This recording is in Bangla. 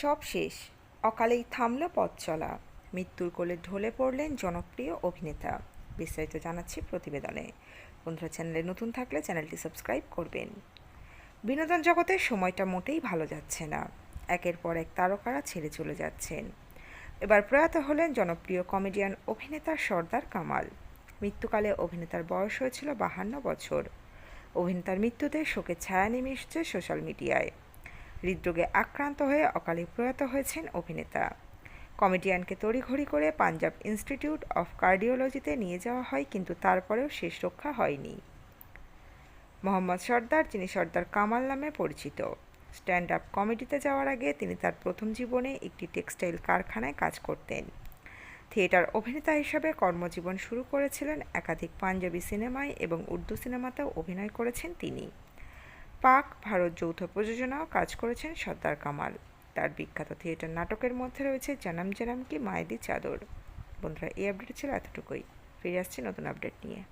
সব শেষ। অকালেই থামল পথ চলা। মৃত্যুর কোলে ঢলে পড়লেন জনপ্রিয় অভিনেতা। বিস্তারিত জানাচ্ছি প্রতিবেদনে। বন্ধুরা, চ্যানেলে নতুন থাকলে চ্যানেলটি সাবস্ক্রাইব করবেন। বিনোদন জগতে সময়টা মোটেই ভালো যাচ্ছে না। একের পর এক তারকারা ছেড়ে চলে যাচ্ছেন। এবার প্রয়াত হলেন জনপ্রিয় কমেডিয়ান অভিনেতা সর্দার কামাল। মৃত্যুকালে অভিনেতার বয়স হয়েছিল বাহান্ন বছর। অভিনেতার মৃত্যুতে শোকের ছায়া নেমে এসেছে সোশ্যাল মিডিয়ায়। হৃদরোগে আক্রান্ত হয়ে অকালে প্রয়াত হয়েছেন অভিনেতা। কমেডিয়ানকে তড়িঘড়ি করে পাঞ্জাব ইনস্টিটিউট অফ কার্ডিওলজিতে নিয়ে যাওয়া হয়, কিন্তু তারপরেও শেষ রক্ষা হয়নি। মোহাম্মদ সর্দার, যিনি সর্দার কামাল নামে পরিচিত। স্ট্যান্ড আপ কমেডিতে যাওয়ার আগে তিনি তার প্রথম জীবনে একটি টেক্সটাইল কারখানায় কাজ করতেন। থিয়েটার অভিনেতা হিসাবে কর্মজীবন শুরু করেছিলেন একাধিক পাঞ্জাবি সিনেমায় এবং উর্দু সিনেমাতেও অভিনয় করেছেন তিনি। পাক ভারত যৌথ প্রযোজনাও কাজ করেছেন সর্দার কামাল। তার বিখ্যাত থিয়েটার নাটকের মধ্যে রয়েছে জানাম জানাম কি মায়েদি চাদর। বন্ধুরা, এই আপডেট ছিল এতটুকুই। ফিরে আসছি নতুন আপডেট নিয়ে।